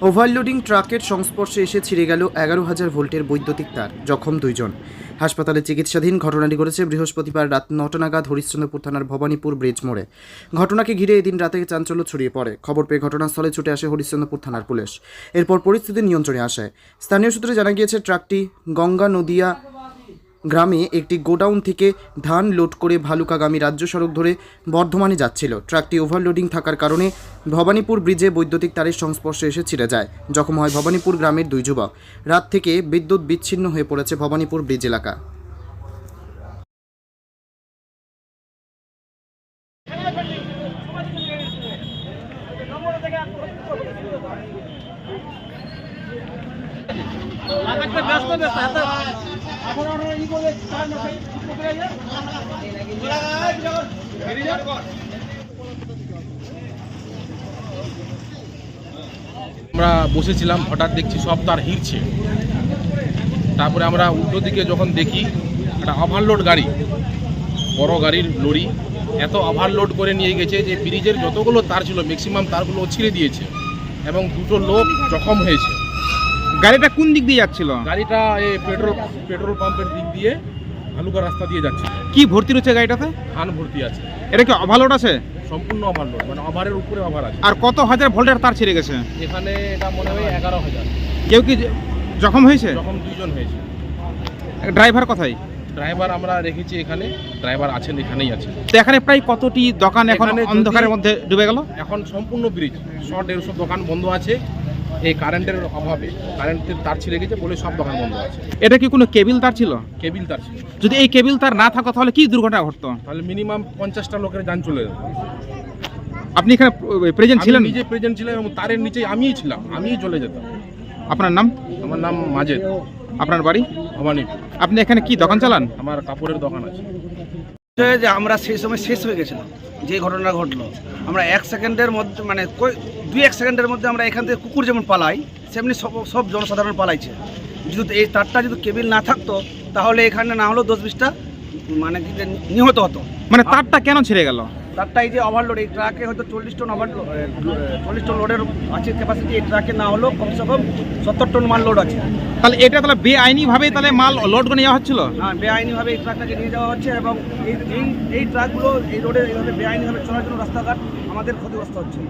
Overloading ট্রাকের সংস্পর্শে এসে ছিঁড়ে গেল এগারো হাজার ভোল্টের বৈদ্যুতিক তার, জখম দুইজন। হাসপাতালে চিকিৎসাধীন ঘটনাটি ঘটেছে বৃহস্পতিবার রাত নটা নাগাদ হরিশ্চন্দ্রপুর থানার ভবানীপুর ব্রিজ মোড়ে। ঘটনাকে ঘিরে এদিন রাতে চাঞ্চল্য ছড়িয়ে পড়ে। খবর পেয়ে ঘটনাস্থলে ছুটে আসে হরিশ্চন্দ্রপুর থানার পুলিশ। এরপর পরিস্থিতি নিয়ন্ত্রণে আসে। স্থানীয় সূত্রে জানা গিয়েছে, ট্রাকটি গঙ্গা নদিয়া গ্রামে একটি গোডাউন থেকে ধান লোড করে ভালুকাগামী রাজ্য সড়ক ধরে বর্ধমানে যাচ্ছিল। ট্রাকটি ওভারলোডিং থাকার কারণে ভবানীপুর ব্রিজে বৈদ্যুতিক তারের সংস্পর্শে এসে ছিঁড়ে যায়। জখম হয় ভবানীপুর গ্রামের দুই যুবক। রাত থেকে বিদ্যুৎ বিচ্ছিন্ন হয়ে পড়েছে ভবানীপুর ব্রিজ এলাকা। ব্যস্ত ব্যস্ত আমরা বসেছিলাম, হঠাৎ দেখছি সব তার হিরছে। তারপরে আমরা উল্টো দিকে যখন দেখি, একটা ওভারলোড গাড়ি, বড় গাড়ির লরি, এত ওভারলোড করে নিয়ে গেছে যে ব্রিজের যতগুলো তার ছিল ম্যাক্সিমাম তারগুলো ছিঁড়ে দিয়েছে। এবং দুটো লোক জখম হয়েছে। গাড়িটা কোন দিক দিয়ে যাচ্ছিল? গাড়িটা এই পেট্রোল পেট্রোল পাম্পের দিক দিয়ে ভালুকা রাস্তা দিয়ে যাচ্ছে। কি ভর্তি রয়েছে গাড়িটাতে? ধান ভর্তি আছে। এটা কি ওভারলোড আছে? সম্পূর্ণ ওভারলোড মানে ওভারের উপরে ওভার আছে। আর কত হাজার ভোল্টের তার ছিঁড়ে গেছে? এখানে এটা মনে হয় এগারো হাজার। কেউ কি জখম হয়েছে? যখন দুইজন হয়েছে। ড্রাইভার কোথায়? ড্রাইভার আমরা রেখেছি এখানে ড্রাইভার আছেন এখানেই আছে। তো এখানে প্রায় কতটি দোকান এখন অন্ধকারের মধ্যে ডুবে গেল? এখন সম্পূর্ণ ব্রিজ শর্ট দেড়শো দোকান বন্ধ আছে। এই কারেন্টের অভাবে কারেন্টের তার ছিঁড়ে গেছে বলে সব দোকান বন্ধ আছে। এটা কি কোনো কেবিল তার ছিল? কেবিল তার ছিল। যদি এই কেবিল তার না থাকতো তাহলে কি দুর্ঘটনা ঘটতো? তাহলে মিনিমাম পঞ্চাশটা লোকের যান চলে যেত। আপনি এখানে প্রেজেন্ট ছিলেন? নিজে প্রেজেন্ট ছিলাম এবং তারের নিচে আমিই ছিলাম আমিই চলে যেতাম। আপনার নাম? আমার নাম মাজেদ। আপনার বাড়ি? ভবানীপুর। আপনি এখানে কি দোকান চালান? আমার কাপড়ের দোকান আছে। যে আমরা সেই সময় শেষ হয়ে গেছিলাম, যে ঘটনা ঘটলো। আমরা এক সেকেন্ডের মধ্যে মানে দুই এক সেকেন্ডের মধ্যে আমরা এখান থেকে কুকুর যেমন পালাই, সেমনি সব সব জনসাধারণ পালাইছে। যদি এই তারটা যদি কেবিল না থাকতো, তাহলে এখানে না হলেও দশ বিশটা মানে নিহত হতো। মানে তারটা কেন ছিঁড়ে গেল? তারটা এই যে ওভারলোড এই ট্রাকে হয়তো চল্লিশ টন ওভারলোড চল্লিশ টন লোডের আছে ক্যাপাসিটি এই ট্রাকে না হলেও কমসে কম সত্তর টন মাল লোড আছে। তাহলে এটা তাহলে বেআইনি ভাবে তাহলে মাল লোড করে নেওয়া হচ্ছিল? হ্যাঁ বেআইনিভাবে এই ট্রাকটাকে নিয়ে যাওয়া হচ্ছে এবং এই এই এই ট্রাকগুলো এই রোডে এইভাবে বেআইনিভাবে চলার জন্য রাস্তাঘাট আমাদের ক্ষতিগ্রস্ত হচ্ছে।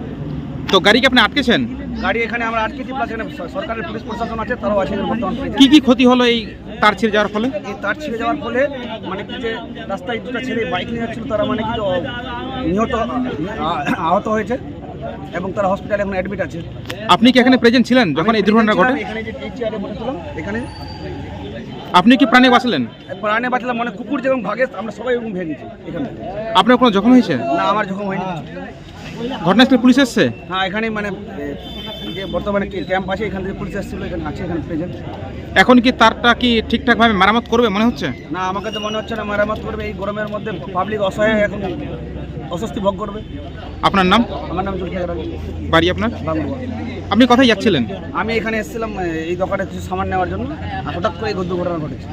তো গাড়িকে আপনি আটকেছেন? গাড়ি এখানে আমরা আটকেছি প্লাস এখানে সরকারের পুলিশ প্রশাসন আছে তারাও আছে বর্তমান কি কি ক্ষতি হলো এই তার ছিঁড়ে যাওয়ার ফলে? এই তার ছিঁড়ে যাওয়ার ফলে মানে কি যে রাস্তায় দুটা ছেলে বাইক নিয়ে যাচ্ছিল তারা মানে কি নিহত আহত হয়েছে এবং তারা হসপিটালে এখন অ্যাডমিট আছে। আপনি কি এখানে প্রেজেন্ট ছিলেন যখন এই দুর্ঘটনা ঘটে? এখানে যে চেয়ারে বসেছিলাম এখানে। আপনি কি প্রাণে বাঁচলেন? প্রাণে বাঁচলাম মানে কুকুর যেরকম ভাগে আমরা সবাই এরকম ভেঙেছি এখানে আপনার কোনো জখম হয়েছে? না আমার জখম হয়নি। ঘটনাস্থলে পুলিশ এসছে? হ্যাঁ এখানে মানে যে বর্তমানে ক্যাম্প আছে এখান থেকে পুলিশ আসছিল এখানে আছে এখানে প্রেজেন্ট এখন কি তারটা কি ঠিকঠাকভাবে মেরামত করবে মনে হচ্ছে? না আমাকে তো মনে হচ্ছে না মেরামত করবে এই গরমের মধ্যে পাবলিক অসহায় এখন অস্বস্তি ভোগ করবে। আপনার নাম? আমার নাম জুলফিকার আলী। বাড়ি আপনার? বাংলা। আপনি কোথায় যাচ্ছিলেন? আমি এখানে এসেছিলাম এই দোকানে কিছু সামান নেওয়ার জন্য হঠাৎ করে এই দুর্ঘটনা ঘটেছে।